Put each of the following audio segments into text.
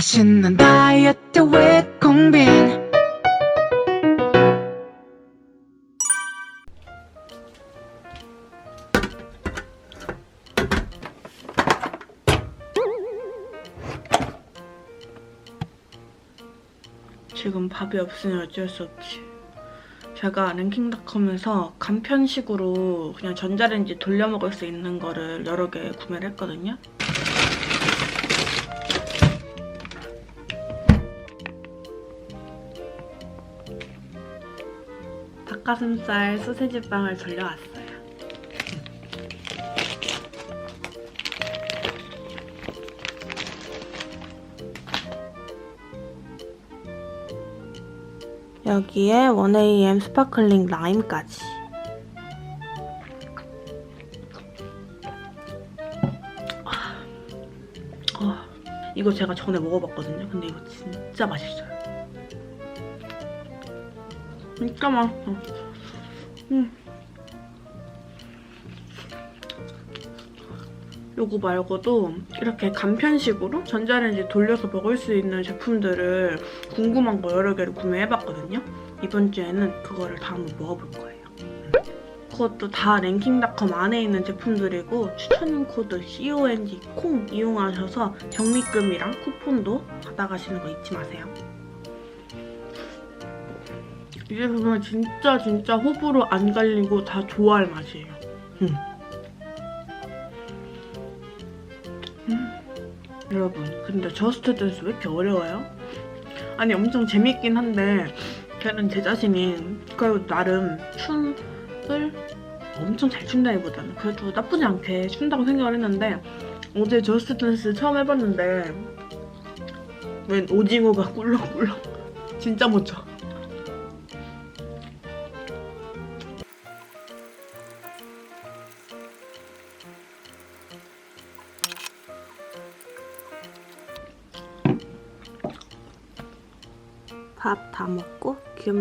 맛있는 다이어트 공빈 지금 밥이 없으니 어쩔 수 없지. 제가 랭킹닷컴에서 간편식으로 그냥 전자레인지 돌려 먹을 수 있는 거를 여러 개 구매를 했거든요. 닭가슴살 소세지 빵을 돌려왔어요. 여기에 1AM 스파클링 라임까지. 아, 이거 제가 전에 먹어봤거든요. 근데 이거 진짜 맛있어요. 진짜 맛있어. 음. 요거 말고도 이렇게 간편식으로 전자레인지 돌려서 먹을 수 있는 제품들을 궁금한 거 여러 개를 구매해봤거든요. 이번 주에는 그거를 다 한번 먹어볼 거예요. 그것도 다 랭킹닷컴 안에 있는 제품들이고 추천 코드 CONG 콩 이용하셔서 적립금이랑 쿠폰도 받아가시는 거 잊지 마세요. 이게 보면 진짜 진짜 호불호 안 갈리고 다 좋아할 맛이에요. 음. 음. 여러분, 근데 저스트 댄스 왜 이렇게 어려워요? 아니 엄청 재밌긴 한데 걔는 제 자신이 그 나름 춤을 엄청 잘 춘다기보다는 그래도 나쁘지 않게 춘다고 생각을 했는데 어제 저스트 댄스 처음 해봤는데 웬 오징어가 꿀렁꿀렁 진짜 못 춰.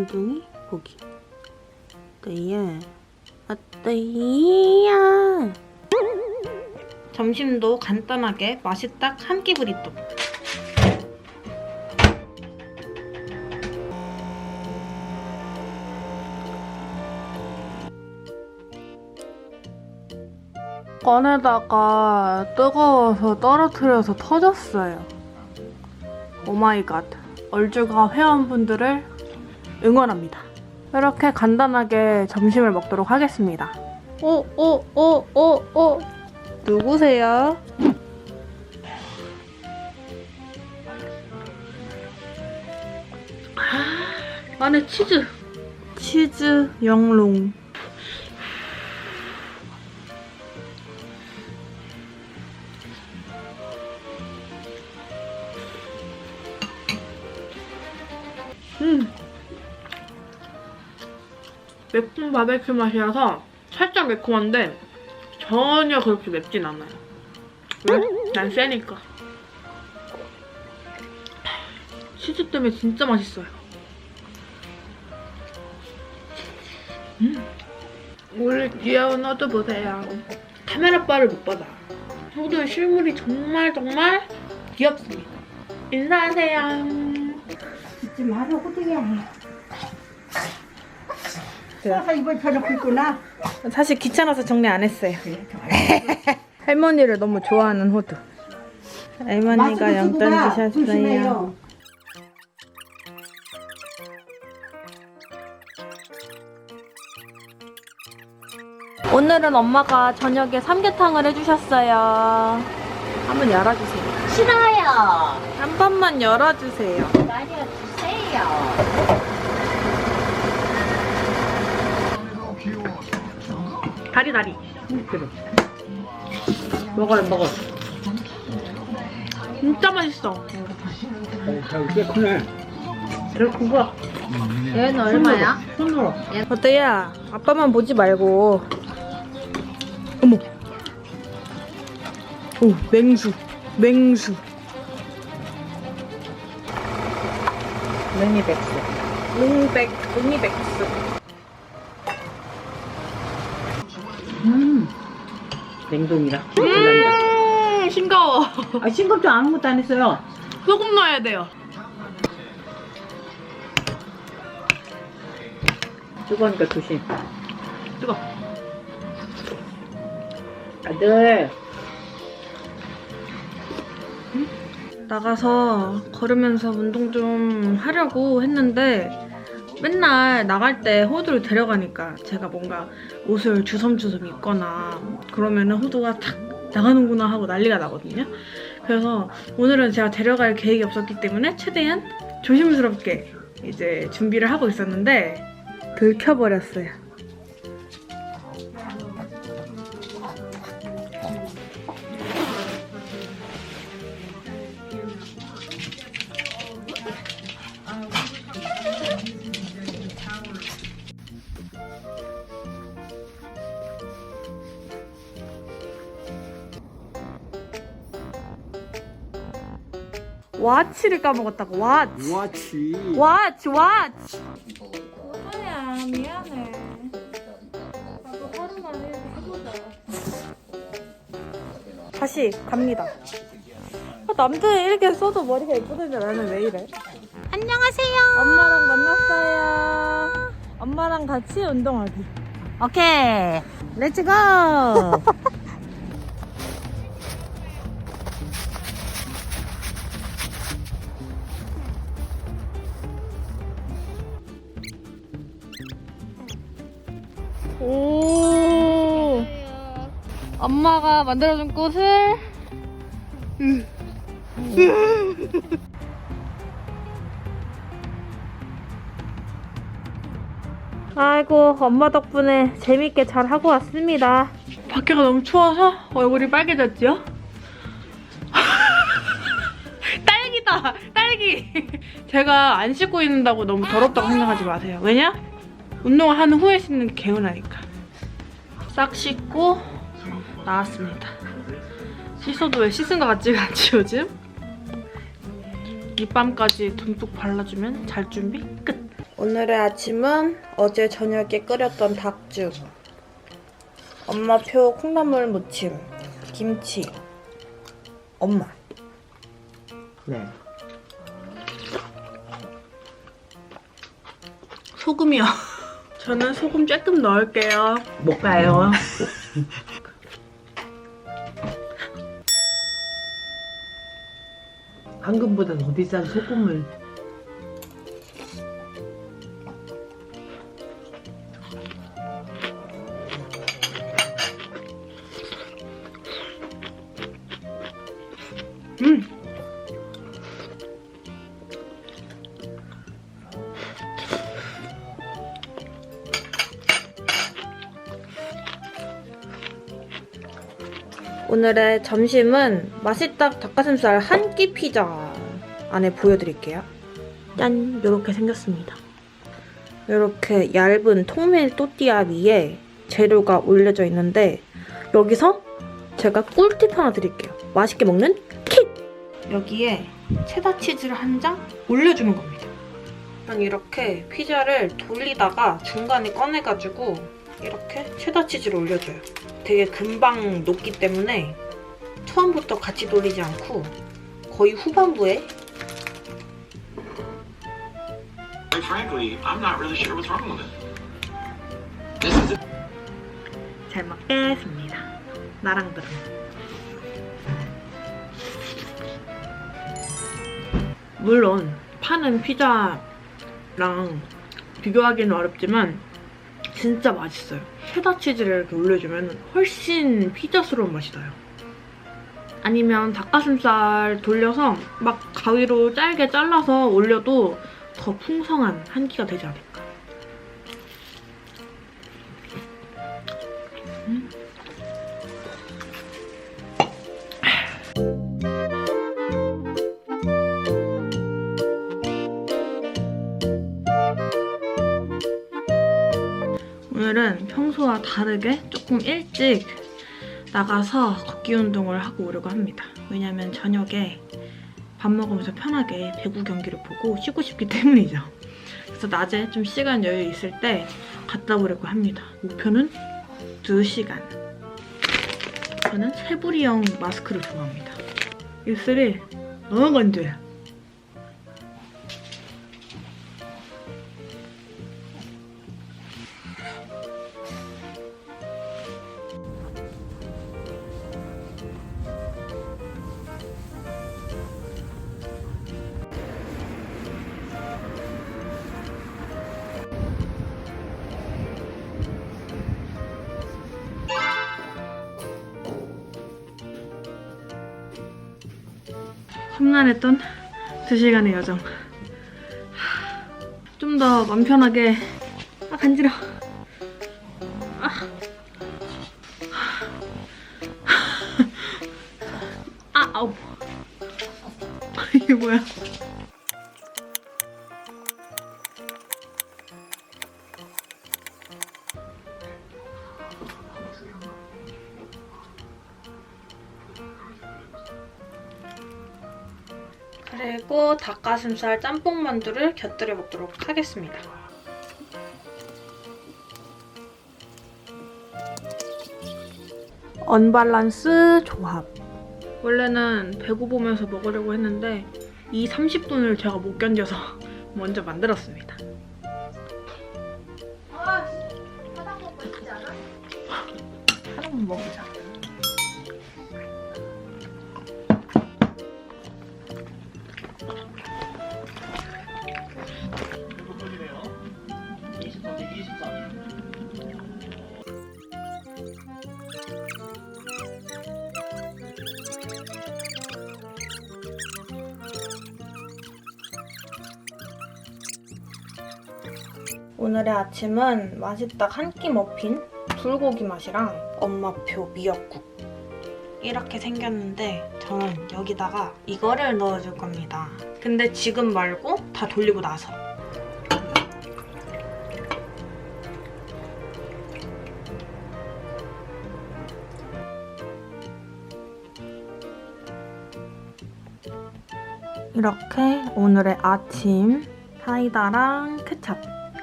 귀염둥이 고기. 어때요? 어때요? 점심도 간단하게 맛있다 한 끼 브리또. 꺼내다가 뜨거워서 떨어뜨려서 터졌어요. 오마이갓. 얼주가 회원분들을 응원합니다. 이렇게 간단하게 점심을 먹도록 하겠습니다. 오, 오, 오, 오, 오. 누구세요? 아, 안에 치즈. 치즈 영롱. 매콤 바베큐 맛이라서 살짝 매콤한데 전혀 그렇게 맵진 않아요. 왜? 난 세니까. 치즈 때문에 진짜 맛있어요. 음. 우리 귀여운 호두 보세요. 카메라 바를 못 받아. 호두의 실물이 정말 정말 귀엽습니다. 인사하세요. 잊지 마라 호두야. 아 이번 저녁 있구나. 사실 귀찮아서 정리 안 했어요. 할머니를 너무 좋아하는 호두. 할머니가 영단 주셨어요. 조심해요. 오늘은 엄마가 저녁에 삼계탕을 해주셨어요. 한번 열어주세요. 싫어요. 한 번만 열어주세요. 말려주세요. 다리 다리. 먹어요 먹어. 진짜 맛있어. 꽤 크네. 그거 얘는 얼마야? 손으로. 어때야? 아빠만 보지 말고. 어머. 오 맹수 맹수. 냉이백수. 뭉백 뭉이백수. 냉동이라. 음 싱거워. 아 싱겁지 아무것도 안 했어요. 소금 넣어야 돼요. 뜨거우니까 조심. 뜨거. 아들. 나가서 걸으면서 운동 좀 하려고 했는데 맨날 나갈 때 호두를 데려가니까 제가 뭔가 옷을 주섬주섬 입거나 그러면은 호두가 탁 나가는구나 하고 난리가 나거든요. 그래서 오늘은 제가 데려갈 계획이 없었기 때문에 최대한 조심스럽게 이제 준비를 하고 있었는데 들켜버렸어요. 와치를 까먹었다고 와치. 와치. 와치 와치 오빠야 미안해 나도 하루만 해보자 다시 갑니다 아, 남들은 이렇게 써도 머리가 예쁘던데 나는 왜 이래 안녕하세요. 엄마랑 만났어요 엄마랑 같이 운동하기 오케이. 렛츠고. 엄마가 만들어준 꽃을. 아이고 엄마 덕분에 재밌게 잘 하고 왔습니다. 밖에가 너무 추워서 얼굴이 빨개졌죠? 딸기다 딸기. 제가 안 씻고 있는다고 너무 더럽다고 생각하지 마세요. 왜냐? 운동을 한 후에 씻는 게 개운하니까. 싹 씻고 나왔습니다 씻어도 왜 씻은 것 같지가 않지 요즘? 립밤까지 듬뿍 발라주면 잘 준비 끝 오늘의 아침은 어제 저녁에 끓였던 닭죽 엄마표 콩나물 무침 김치 엄마 네. 소금이요 저는 소금 조금 넣을게요 못 가요. 황금보다 더 비싼 소금을. 오늘의 점심은 맛있다 닭가슴살 한 끼 피자 안에 보여드릴게요. 짠! 이렇게 생겼습니다. 이렇게 얇은 통밀 또띠아 위에 재료가 올려져 있는데 여기서 제가 꿀팁 하나 드릴게요. 맛있게 먹는 킥! 여기에 체다 치즈를 한 장 올려주는 겁니다. 난 이렇게 피자를 돌리다가 중간에 꺼내가지고 이렇게 체다 치즈를 올려줘요. 되게 금방 녹기 때문에 처음부터 같이 돌리지 않고 거의 후반부에 Quite frankly, I'm not really sure what's wrong with it. This is 잘 먹겠습니다. 나랑들은. 물론 파는 피자랑 비교하기는 어렵지만 진짜 맛있어요. 체다 치즈를 이렇게 올려주면 훨씬 피자스러운 맛이 나요. 아니면 닭가슴살 돌려서 막 가위로 짧게 잘라서 올려도 더 풍성한 한 끼가 되지 않을까. 오늘은 평소와 다르게 조금 일찍 나가서 걷기 운동을 하고 오려고 합니다. 왜냐면 저녁에 밥 먹으면서 편하게 배구 경기를 보고 쉬고 싶기 때문이죠. 그래서 낮에 좀 시간 여유 있을 때 갔다 오려고 합니다. 목표는 2시간. 저는 세부리형 마스크를 좋아합니다. 입술이 너무 건조해요. 험난했던 2시간의 여정. 좀 더 맘 편하게 아 간지러. 아, 아 아우. 이게 뭐야? 그리고 닭가슴살 짬뽕 만두를 곁들여 먹도록 하겠습니다. 언밸런스 조합. 원래는 배고프면서 먹으려고 했는데 이 30분을 제가 못 견뎌서 먼저 만들었습니다. 하나만 먹자. 오늘의 아 침은 맛있다 한 끼 머핀, 불고기 맛이랑 엄마표 미역국 이렇게 생겼는데 저는 여기다가 이거를 넣어줄 겁니다. 근데 지금 말고 다 돌리고 나서 이렇게 오늘의 아침 사이다랑 케찹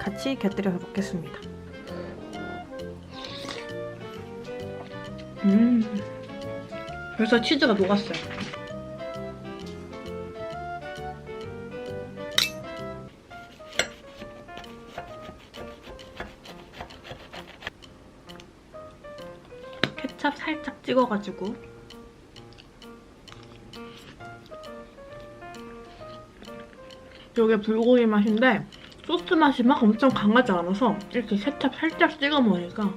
같이 곁들여서 먹겠습니다. 음, 벌써 치즈가 녹았어요. 케찹 살짝 찍어가지고 이게 불고기 맛인데 소스 맛이 막 엄청 강하지 않아서 이렇게 케찹 살짝 찍어 먹으니까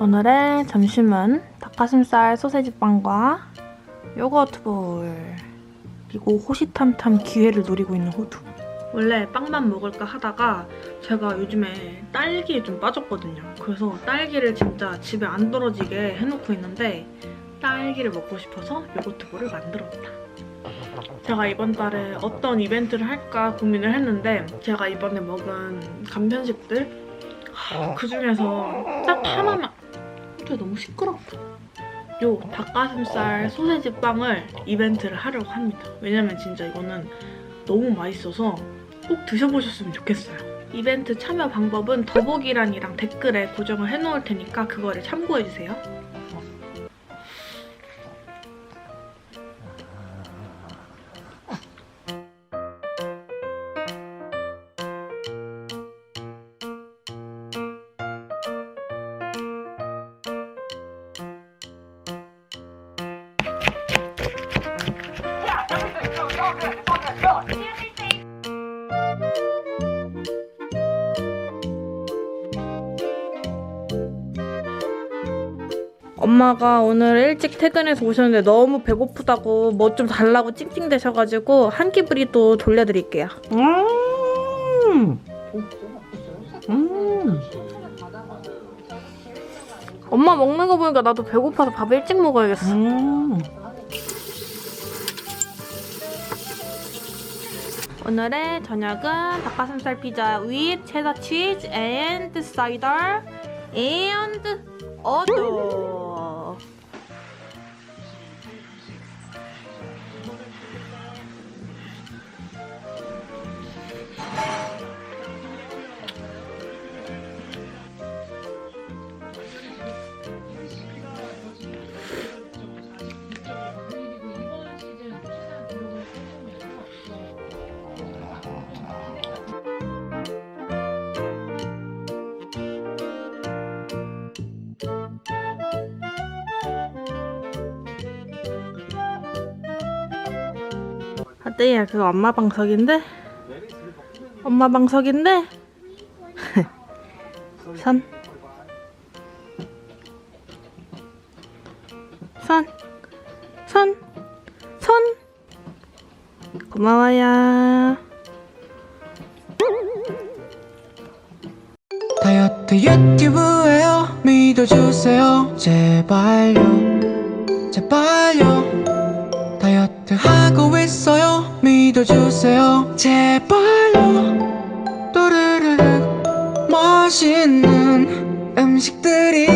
오늘의 점심은 닭가슴살 소세지 빵과 요거트 볼 그리고 호시탐탐 기회를 노리고 있는 호두. 원래 빵만 먹을까 하다가 제가 요즘에 딸기에 좀 빠졌거든요. 그래서 딸기를 진짜 집에 안 떨어지게 해놓고 있는데 딸기를 먹고 싶어서 요거트 볼을 만들었다. 제가 이번 달에 어떤 이벤트를 할까 고민을 했는데 제가 이번에 먹은 간편식들 그 중에서 딱 하나만 근데 너무 시끄럽다. 요 닭가슴살 소세지 빵을 이벤트를 하려고 합니다. 왜냐면 진짜 이거는 너무 맛있어서 꼭 드셔보셨으면 좋겠어요. 이벤트 참여 방법은 더보기란이랑 댓글에 고정을 해놓을 테니까 그거를 참고해주세요. 엄마가 오늘 일찍 퇴근해서 오셨는데 너무 배고프다고 뭐 좀 달라고 찡찡대셔가지고 한끼 브리또 돌려드릴게요. 음. 음. 엄마 먹는 거 보니까 나도 배고파서 밥 일찍 먹어야겠어. 음. 오늘의 저녁은 닭가슴살 피자 with cheddar cheese and cider and 어도. 어때요? 그거 엄마 방석인데? 엄마 방석인데? 선. 선. 선. 손. 고마워요. 다이어트 유튜브에요 믿어주세요 제발요 제발요 다이어트 하고 있어요 믿어주세요. 제발요. 또르르르 맛있는 음식들이